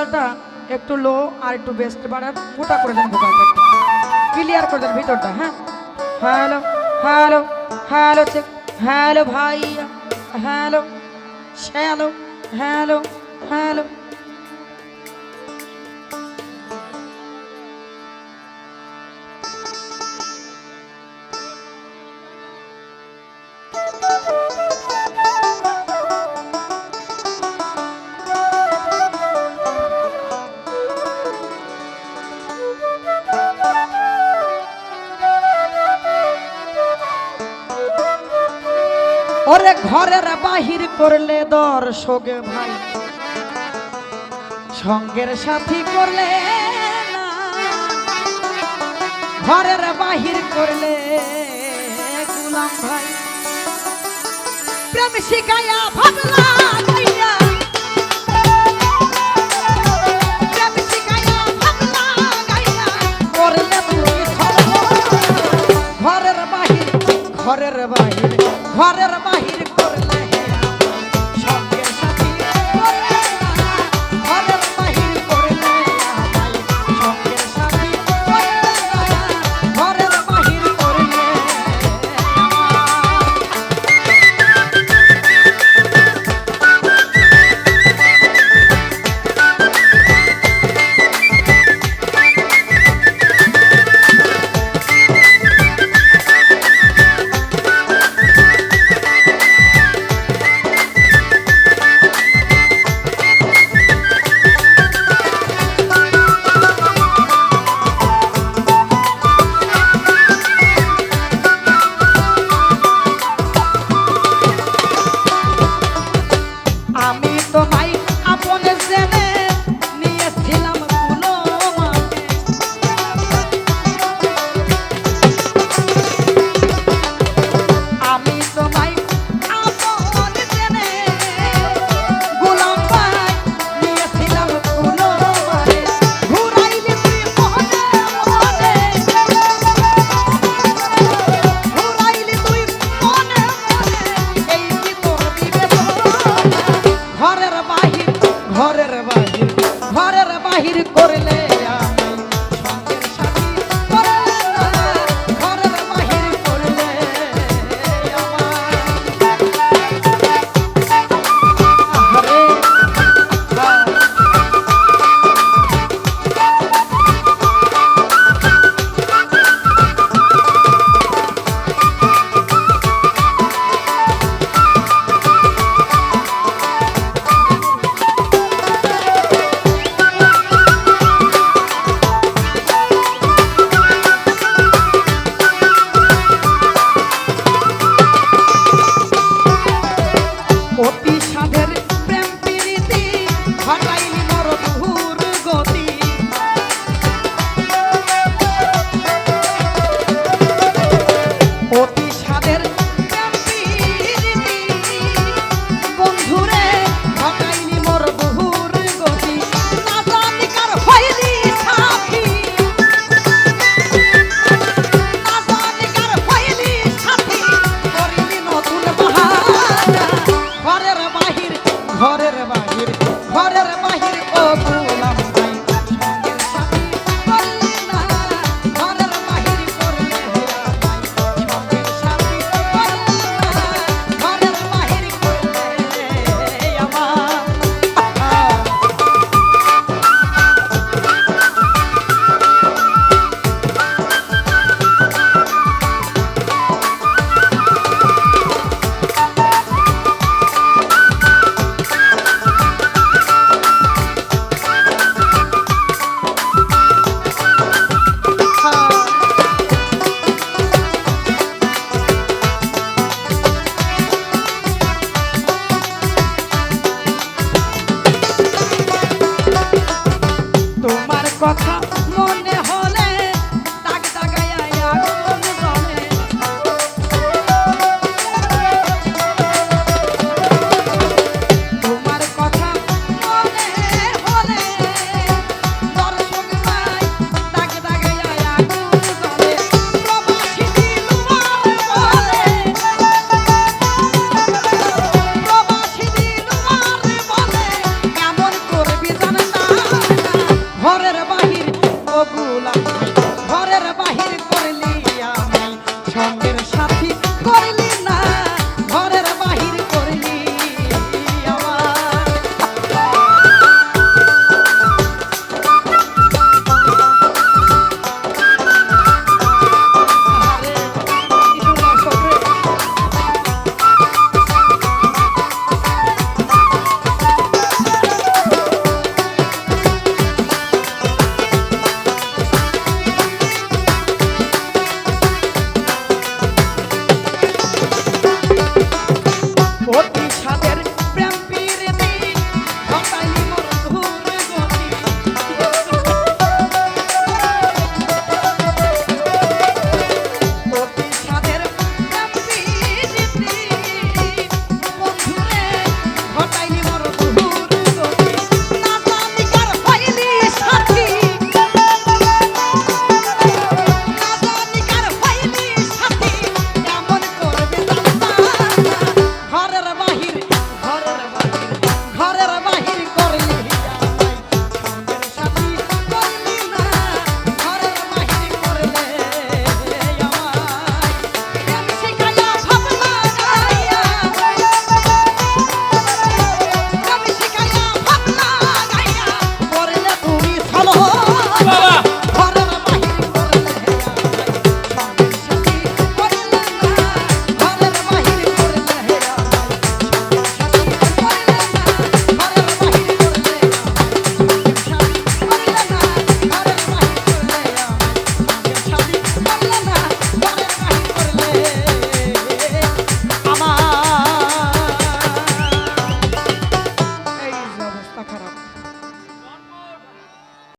ভোকালটা একটু লো আর একটু বেস্ট বাড়ার মোটা করে দেন ভোকালটা একটু। ক্লিয়ার করে দেন ভিতরটা হ্যাঁ? Hello hello hello check hello ভাইয়া। হ্যালো হ্যালো হ্যালো হ্যালো ওরে ঘরের বাহির করলে দর্শক ভাই। সঙ্গের সাথী করলে ঘরের বাহির করলে গুলাম ভাই। প্রেম শিখাইয়া ভাবলা ঘরের বাহির ঘরের বাহির, ঘরের ঘরের বাহির ঘরের গুলা। ঘরের বাহির করলি আমি সঙ্গের